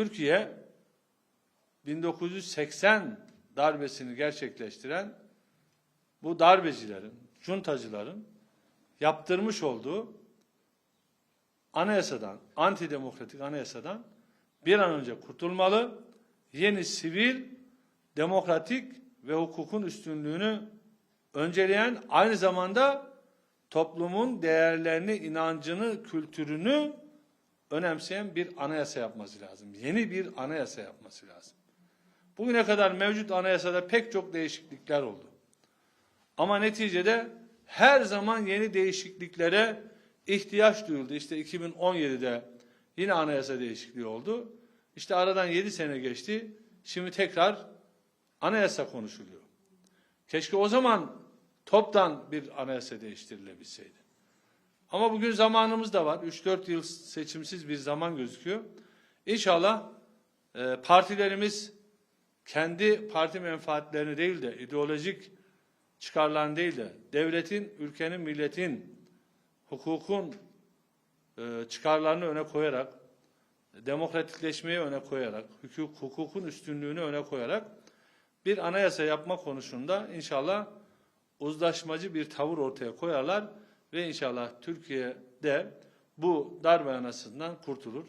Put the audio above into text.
Türkiye 1980 darbesini gerçekleştiren bu darbecilerin, cuntacıların yaptırmış olduğu anayasadan, antidemokratik anayasadan bir an önce kurtulmalı. Yeni sivil, demokratik ve hukukun üstünlüğünü önceleyen aynı zamanda toplumun değerlerini, inancını, kültürünü önemseyen bir anayasa yapması lazım. Yeni bir anayasa yapması lazım. Bugüne kadar mevcut anayasada pek çok değişiklikler oldu. Ama neticede her zaman yeni değişikliklere ihtiyaç duyuldu. İşte 2017'de yine anayasa değişikliği oldu. İşte aradan 7 sene geçti. Şimdi tekrar anayasa konuşuluyor. Keşke o zaman toptan bir anayasa değiştirilebilseydi. Ama bugün zamanımız da var. 3-4 yıl seçimsiz bir zaman gözüküyor. İnşallah e, partilerimiz kendi parti menfaatlerini değil de ideolojik çıkarlarını değil de devletin, ülkenin, milletin, hukukun e, çıkarlarını öne koyarak, demokratikleşmeyi öne koyarak, hukuk, hukukun üstünlüğünü öne koyarak bir anayasa yapma konusunda inşallah uzlaşmacı bir tavır ortaya koyarlar ve inşallah Türkiye'de bu darbe anasından kurtulur.